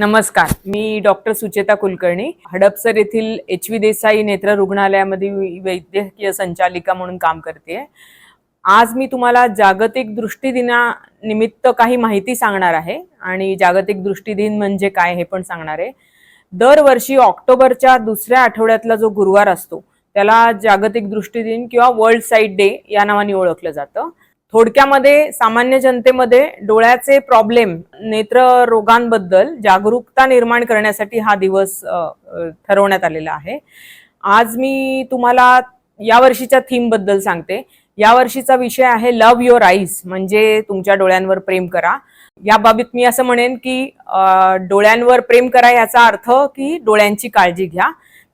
नमस्कार मी डॉक्टर सुचेता कुलकर्णी. हडपसर येथील एच व्ही देसाई नेत्र रुग्णालयामध्ये वैद्यकीय संचालिका म्हणून काम करते आज मी तुम्हाला जागतिक दृष्टी दिनानिमित्त काही माहिती सांगणार आहे आणि जागतिक दृष्टी दिन म्हणजे काय हे पण सांगणार आहे. दरवर्षी ऑक्टोबरच्या दुसऱ्या आठवड्यातला जो गुरुवार असतो त्याला जागतिक दृष्टी दिन किंवा वर्ल्ड साईट डे या नावाने ओळखलं जातं. थोडक्यामध्ये सामान्य जनतेमध्ये डोळ्याचे प्रॉब्लेम नेत्र रोगांबद्दल जागरूकता निर्माण करण्यासाठी हा दिवस ठरवण्यात आलेला आहे. आज मी तुम्हाला या वर्षीच्या थीमबद्दल सांगते. या वर्षीचा विषय आहे लव्ह युअर आईज म्हणजे तुमच्या डोळ्यांवर प्रेम करा. या बाबतीत मी असं म्हणेन की डोळ्यांवर प्रेम करा याचा अर्थ की डोळ्यांची काळजी घ्या.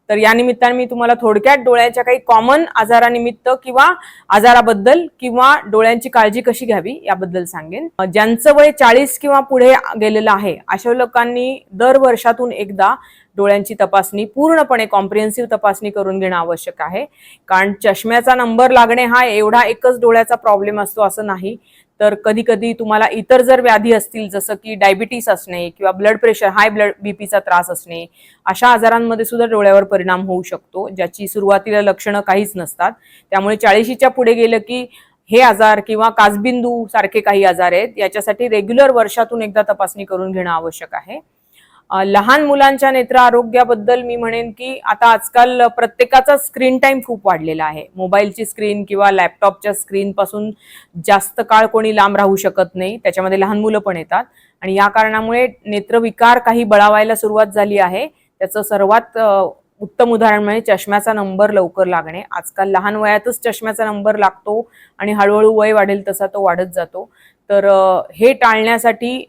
तर या निमित्ताने मी तुम्हाला थोडक्यात डोळ्याच्या काही कॉमन आजारानिमित्त किंवा आजाराबद्दल किंवा डोळ्यांची काळजी कशी घ्यावी याबद्दल सांगेन. ज्यांचं वय चाळीस किंवा पुढे गेलेलं आहे अशा लोकांनी दर वर्षातून एकदा डोळ्यांची तपासणी पूर्णपणे कॉम्प्रिहेन्सिव्ह तपासणी करून घेणं आवश्यक आहे. कारण चष्म्याचा नंबर लागणे हा एवढा एकच डोळ्याचा प्रॉब्लेम असतो असं नाही. तर कधी कधी तुम्हाला इतर जर व्याधी असतील जसं की डायबिटीस असणे किंवा ब्लड प्रेशर हाय ब्लड बीपीचा त्रास असणे अशा आजारांमध्ये सुद्धा डोळ्यावर परिणाम होऊ शकतो ज्याची सुरुवातीला लक्षणं काहीच नसतात. त्यामुळे चाळीशीच्या पुढे गेलं की हे आजार किंवा काजबिंदू सारखे काही आजार आहेत याच्यासाठी रेग्युलर वर्षातून एकदा तपासणी करून घेणं आवश्यक आहे. लहान मुलांच्या नेत्र आरोग्याबद्दल मी म्हणेन की आता आजकाल प्रत्येकाचा स्क्रीन टाइम खूप वाढलेला आहे. मोबाईलची स्क्रीन किंवा लॅपटॉपच्या स्क्रीन पासून जास्त काळ कोणी लांब राहू शकत नाही. त्याच्यामध्ये लहान मुलं पण येतात. आणि या कारणामुळे नेत्रविकार काही बळावायला सुरुवात झाली आहे. त्याचं सर्वात उत्तम उदाहरण म्हणजे चष्म्याचा नंबर लवकर लागणे. आजकाल लहान वयातच चष्म्याचा नंबर लागतो आणि हळूहळू वय वाढेल तसा तो वाढत जातो. तर हे टाळण्यासाठी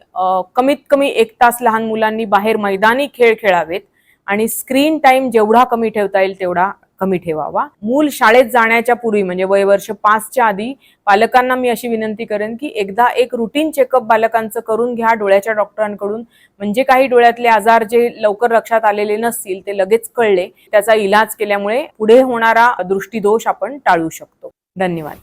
कमीत कमी एक तास लहान मुलांनी बाहेर मैदानी खेळ खेळावेत आणि स्क्रीन टाइम जेवढा कमी ठेवता येईल तेवढा कमी ठेवावा. मूल शाळेत जाण्याच्या पूर्वी म्हणजे वय वर्ष पाचच्या आधी पालकांना मी अशी विनंती करेन की एकदा एक रुटीन चेकअप बालकांचं करून घ्या डोळ्याच्या डॉक्टरांकडून म्हणजे काही डोळ्यातले आजार जे लवकर लक्षात आलेले नसतील ते लगेच कळले. त्याचा इलाज केल्यामुळे पुढे होणारा दृष्टीदोष आपण टाळू शकतो. धन्यवाद.